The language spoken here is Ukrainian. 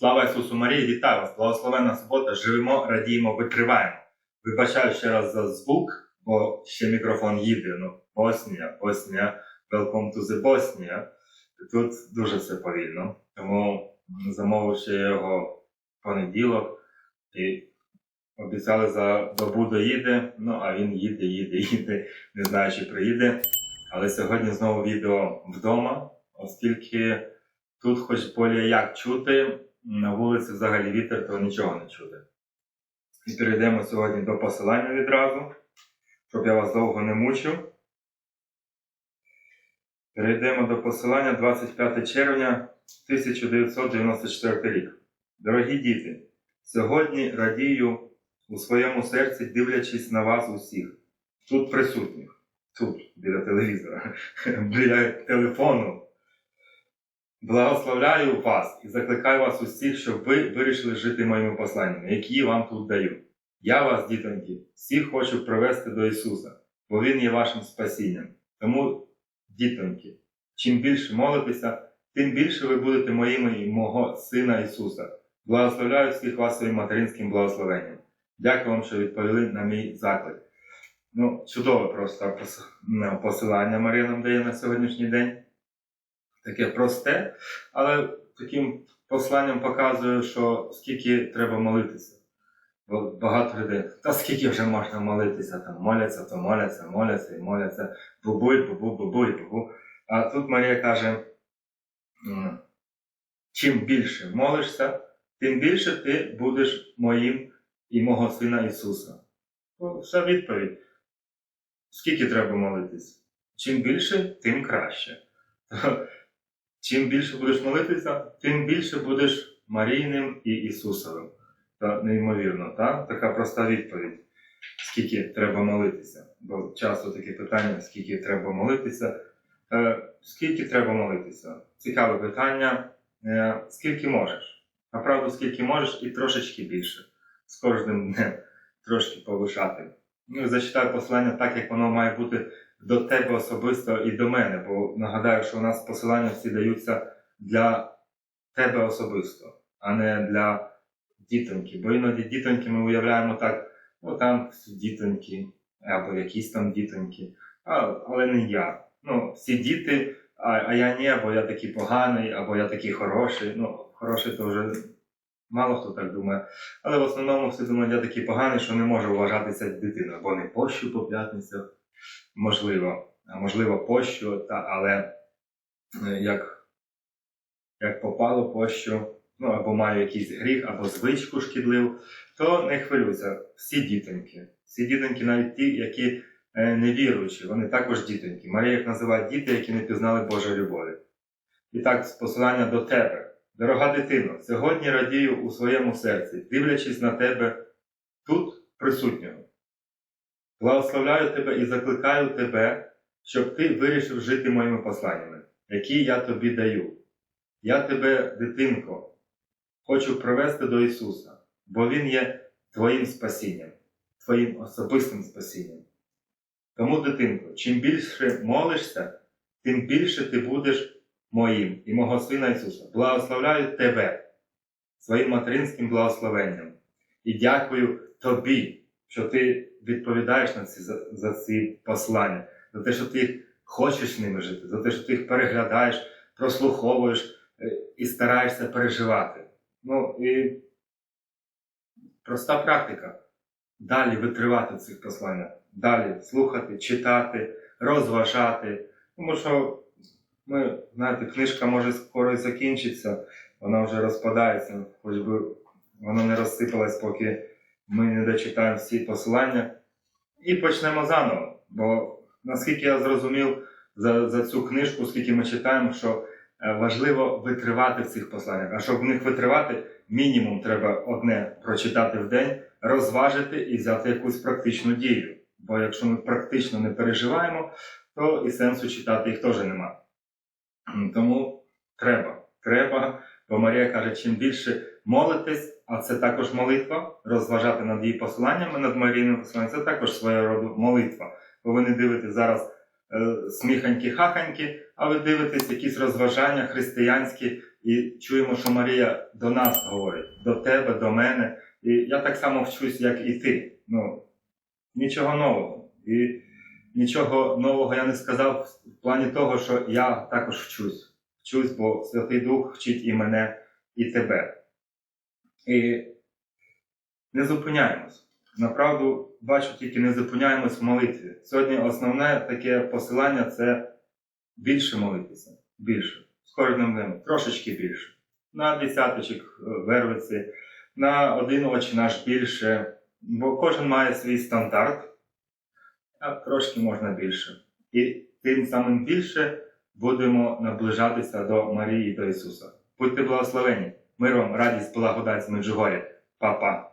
Слава Ісусу Марії, вітаю вас! Благословенна субота! Живемо, радіємо, витриваємо. Вибачаю ще раз за звук, бо ще мікрофон їде. Ну, Боснія, Боснія, welcome to the Bosnia. Тут дуже все повільно. Тому замовив ще його понеділок і обіцяли за добу доїде. Ну, а він їде, їде, їде, не знаю, чи приїде. Але сьогодні знову відео вдома, оскільки тут хоч более як чути, на вулиці взагалі вітер, то нічого не чути. І перейдемо сьогодні до посилання відразу, щоб я вас довго не мучив. Перейдемо до посилання 25 червня 1994 рік. Дорогі діти, сьогодні радію у своєму серці, дивлячись на вас усіх, тут присутніх, тут, біля телевізора, біля телефону. Благословляю вас і закликаю вас усіх, щоб ви вирішили жити моїми посланнями, які вам тут даю. Я вас, дітоньки, всіх хочу привести до Ісуса, бо Він є вашим спасінням. Тому, дітоньки, чим більше молитеся, тим більше ви будете моїми і мого Сина Ісуса. Благословляю всіх вас своїм материнським благословенням. Дякую вам, що відповіли на мій заклик. Ну, чудове просто ну, посилання Марія нам дає на сьогоднішній день таке просте, але таким посланням показує, що скільки треба молитися. Бо багато людей, та скільки вже можна молитися, там моляться, то моляться, моляться і моляться, бубуй, бубу, бубуй, бубу. А тут Марія каже: чим більше молишся, тим більше ти будеш моїм і мого Сина Ісуса. Ну, Вся відповідь. Скільки треба молитись? Чим більше, тим краще. Чим більше будеш молитися, тим більше будеш Марійним і Ісусовим. Та неймовірно, та? така проста відповідь. Скільки треба молитися? Бо часто таке питання, скільки треба молитися. Е, скільки треба молитися? Цікаве питання. Е, скільки можеш? Направду, скільки можеш, і трошечки більше. З кожним днем трошки повишати. Ну, зачитаю послання так, як воно має бути до тебе особисто і до мене, бо нагадаю, що у нас посилання всі даються для тебе особисто, а не для дітоньки. Бо іноді дітоньки ми уявляємо так, ну там дітоньки, або якісь там дітоньки, а, але не я. Ну, всі діти, а, а я ні, або я такий поганий, або я такий хороший. Ну, хороший то вже мало хто так думає. Але в основному всі думають, я такий поганий, що не можу вважатися дитиною, або не пощу по п'ятницях можливо, можливо, пощу, та, але е, як, як попало пощу, ну або маю якийсь гріх, або звичку шкідливу, то не хвилюйся. Всі дітоньки, всі дітоньки, навіть ті, які е, не віруючі, вони також дітоньки. Марія їх називає діти, які не пізнали Божої любові. І так, з посилання до тебе. Дорога дитино, сьогодні радію у своєму серці, дивлячись на тебе тут присутнього. Благословляю тебе і закликаю тебе, щоб ти вирішив жити моїми посланнями, які я тобі даю. Я тебе, дитинко, хочу привести до Ісуса, бо Він є твоїм спасінням, твоїм особистим спасінням. Тому, дитинко, чим більше молишся, тим більше ти будеш моїм і мого Сина Ісуса. Благословляю тебе своїм материнським благословенням і дякую тобі, що ти відповідаєш на ці, за, за ці послання, за те, що ти хочеш ними жити, за те, що ти їх переглядаєш, прослуховуєш е, і стараєшся переживати. Ну і проста практика. Далі витривати цих посланнях, далі слухати, читати, розважати. Тому що ми, знаєте, книжка може скоро закінчиться, вона вже розпадається, хоч би вона не розсипалась, поки ми не дочитаємо всі посилання. І почнемо заново. Бо наскільки я зрозумів за, за цю книжку, скільки ми читаємо, що е, важливо витривати в цих посланнях. А щоб в них витривати, мінімум треба одне прочитати в день, розважити і взяти якусь практичну дію. Бо якщо ми практично не переживаємо, то і сенсу читати їх теж нема. Тому треба, треба, бо Марія каже, чим більше молитесь, а це також молитва, розважати над її посиланнями, над Марійним посиланням, це також роду молитва. Бо ви не дивитесь зараз е, сміханькі-хаханьки, а ви дивитесь якісь розважання християнські, і чуємо, що Марія до нас говорить, до тебе, до мене. І я так само вчусь, як і ти. Ну, нічого нового. І нічого нового я не сказав в плані того, що я також вчусь. Вчусь, бо Святий Дух вчить і мене, і тебе. І не зупиняємось. Направду, бачу, тільки не зупиняємось в молитві. Сьогодні основне таке посилання це більше молитися. Більше. З кожним днем. Трошечки більше. На десяточок е, вервиці, на один очі наш більше. Бо кожен має свій стандарт, а трошки можна більше. І тим самим більше будемо наближатися до Марії, до Ісуса. Будьте благословені! миром, радість, благодать з Меджугоря. Па-па!